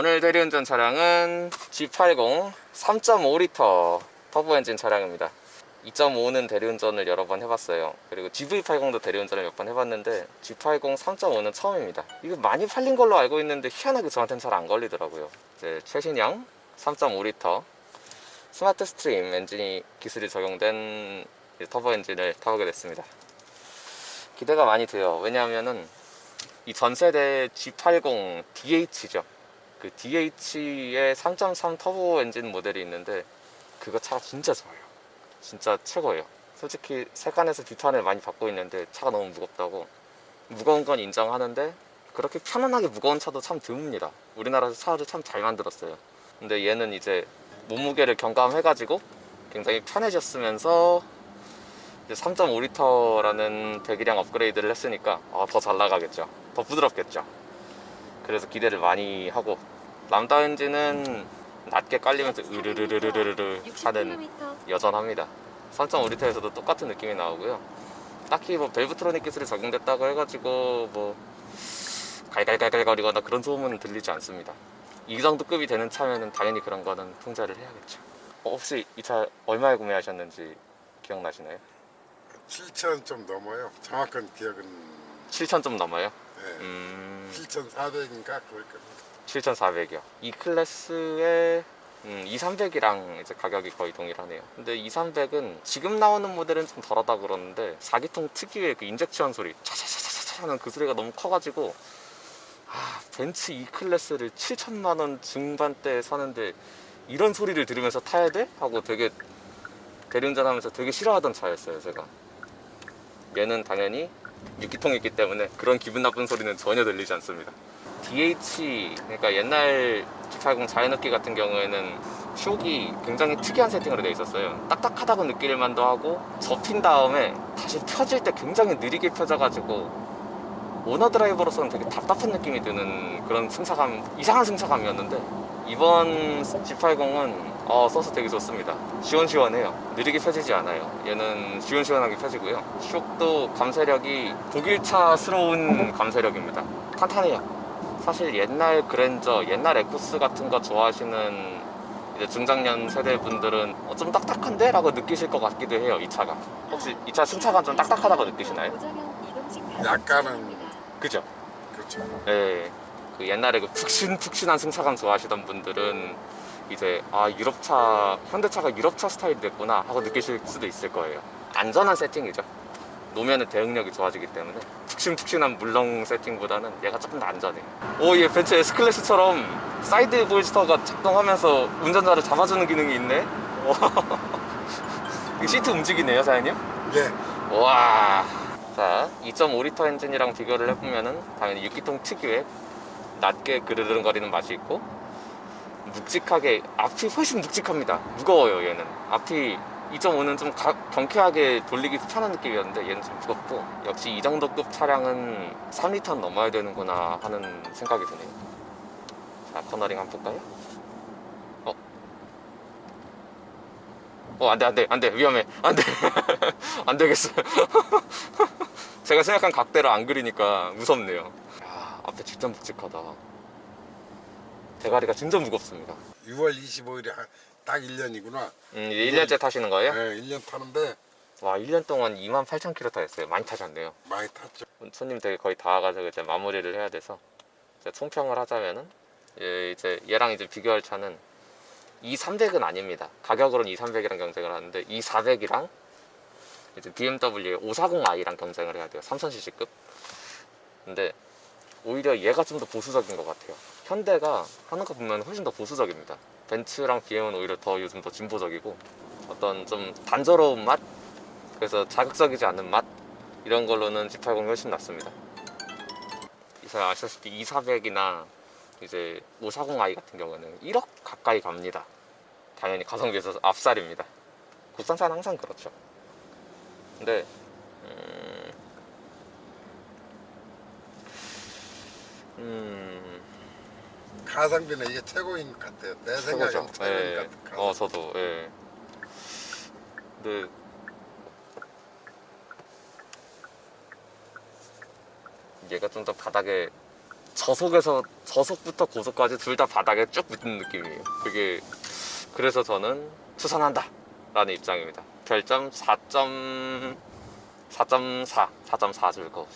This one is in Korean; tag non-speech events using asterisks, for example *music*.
오늘 대리운전 차량은 G80 3.5L 터보 엔진 차량입니다. 2.5는 대리운전을 여러 번 해봤어요. 그리고 GV80도 대리운전을 몇 번 해봤는데 G80 3.5는 처음입니다. 이거 많이 팔린 걸로 알고 있는데 희한하게 저한테는 잘 안 걸리더라고요. 이제 최신형 3.5L 스마트 스트림 엔진이 기술이 적용된 이 터보 엔진을 타보게 됐습니다. 기대가 많이 돼요. 왜냐하면은 이 전세대 G80 DH죠 그 DH의 3.3 터보 엔진 모델이 있는데 그거 차가 진짜 좋아요. 진짜 최고예요. 솔직히 세간에서 비판을 많이 받고 있는데 차가 너무 무겁다고. 무거운 건 인정하는데 그렇게 편안하게 무거운 차도 참 드뭅니다. 우리나라에서 차를 참 잘 만들었어요. 근데 얘는 이제 몸무게를 경감해 가지고 굉장히 편해졌으면서 3.5L라는 배기량 업그레이드를 했으니까 아, 더잘 나가겠죠. 더 부드럽겠죠 그래서 기대를 많이 하고 람다 엔진은 낮게 깔리면서 으르르르르르르 하는 여전합니다 3.5L에서도 똑같은 느낌이 나오고요 딱히 뭐 벨브트로닉 기술이 적용됐다고 해가지고 뭐 갈갈갈갈거리거나 그런 소음은 들리지 않습니다 이 정도 급이 되는 차면은 당연히 그런 거는 통제를 해야겠죠 어, 혹시 이 차 얼마에 구매하셨는지 기억나시나요? 7천 좀 넘어요. 정확한 기억은 7천 좀 넘어요? 네. 음... 7,400인가 그럴 겁니다. 7,400이요. 이 클래스의 음, 2300이랑 이제 가격이 거의 동일하네요. 근데 2300은 지금 나오는 모델은 좀 덜하다 그러는데 4기통 특유의 그 인젝션 소리 차차차차차 하는 그 소리가 너무 커가지고 아, 벤츠 E 클래스를 7천만 원 중반대에 사는데 이런 소리를 들으면서 타야 돼? 하고 되게 대리운전하면서 되게 싫어하던 차였어요 제가. 얘는 당연히 6기통이기 때문에 그런 기분 나쁜 소리는 전혀 들리지 않습니다. DH 그러니까 옛날 G80 자연흡기 같은 경우에는 쇼기 굉장히 특이한 세팅으로 되어 있었어요 딱딱하다고 느낄 만도 하고 접힌 다음에 다시 펴질 때 굉장히 느리게 펴져가지고 오너 드라이버로서는 되게 답답한 느낌이 드는 그런 승차감 이상한 승차감이었는데 이번 G80은 어, 써서 되게 좋습니다. 시원시원해요. 느리게 펴지지 않아요. 얘는 시원시원하게 펴지고요. 쇽도 감쇄력이 독일차스러운 감쇄력입니다. 탄탄해요. 사실 옛날 그랜저, 옛날 에쿠스 같은 거 좋아하시는 이제 중장년 세대 분들은 어, 좀 딱딱한데? 라고 느끼실 것 같기도 해요 이 차가. 혹시 이 차 승차감 좀 딱딱하다고 느끼시나요? 약간은 그죠? 그렇죠. 네, 그 옛날에 그 푹신푹신한 승차감 좋아하시던 분들은 이제 아 유럽차 현대차가 유럽차 스타일이 됐구나 하고 느끼실 수도 있을 거예요 안전한 세팅이죠 노면의 대응력이 좋아지기 때문에 푹신푹신한 물렁 세팅보다는 얘가 조금 더 안전해요 오얘 벤츠 S클래스처럼 사이드 볼스터가 작동하면서 운전자를 잡아주는 기능이 있네 *laughs* 시트 움직이네요 사장님 예. 와. 자, 2.5L 엔진이랑 비교를 해보면은 당연히 6기통 특유의 낮게 그르르거리는 맛이 있고 묵직하게 앞이 훨씬 묵직합니다. 무거워요 얘는. 앞이 2.5는 좀 가- 경쾌하게 돌리기 편한 느낌이었는데 얘는 좀 무겁고 역시 이 정도 급 차량은 3리터 넘어야 되는구나 하는 생각이 드네요. 자, 코너링 한번 볼까요? 어, 안 돼, 안 돼, 안 돼, 위험해. 안 돼. *laughs* 안 되겠어요. *laughs* 제가 생각한 각대로 안 그리니까 무섭네요. 야, 앞에 진짜 묵직하다. 대가리가 진짜 무겁습니다. 6월 25일에 딱 1년이구나. 음, 이제 1년째 타시는 거예요? 네, 1년 타는데 와, 1년 동안 2만 8천 킬로 타셨어요. 많이 타셨네요. 많이 탔죠. 손님 되게 거의 다 와가지고 이제 마무리를 해야 돼서 이제 총평을 하자면은 예, 이제 얘랑 이제 비교할 차는 E 300은 아닙니다. 가격으로는 E 300이랑 경쟁을 하는데 E 400이랑 이제 BMW 540i랑 경쟁을 해야 돼요. 3000cc급. 근데 오히려 얘가 좀 더 보수적인 것 같아요. 현대가 하는 거 보면 훨씬 더 보수적입니다. 벤츠랑 BM은 오히려 더 요즘 더 진보적이고 어떤 좀 단조로운 맛 그래서 자극적이지 않는 맛 이런 걸로는 G80이 훨씬 낫습니다. 이사 아시다시피 2400이나 이제 540i 같은 경우는 1억 가까이 갑니다. 당연히 가성비에서 앞살입니다. 국산차는 항상 그렇죠. 근데 음, 음 가성비는 이게 최고인 것 같아요. 내 생각엔. 최고인 예. 것 같아요. 어 저도 예. 근데 얘가 좀 더 바닥에 저속에서 저속부터 고속까지 둘 다 바닥에 쭉 붙는 느낌이에요. 그게 그래서 저는 추천한다 라는 입장입니다. 별점 4점 4.4 4.4 줄 거.